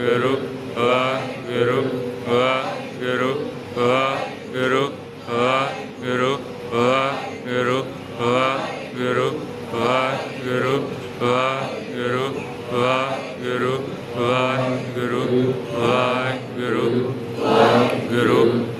Guru, Va Guru, Va Guru, Va Guru, Va Guru, Va Guru, Va Guru, Va Guru, Va Guru, Va Guru, Va Guru, Va Guru, Va Guru,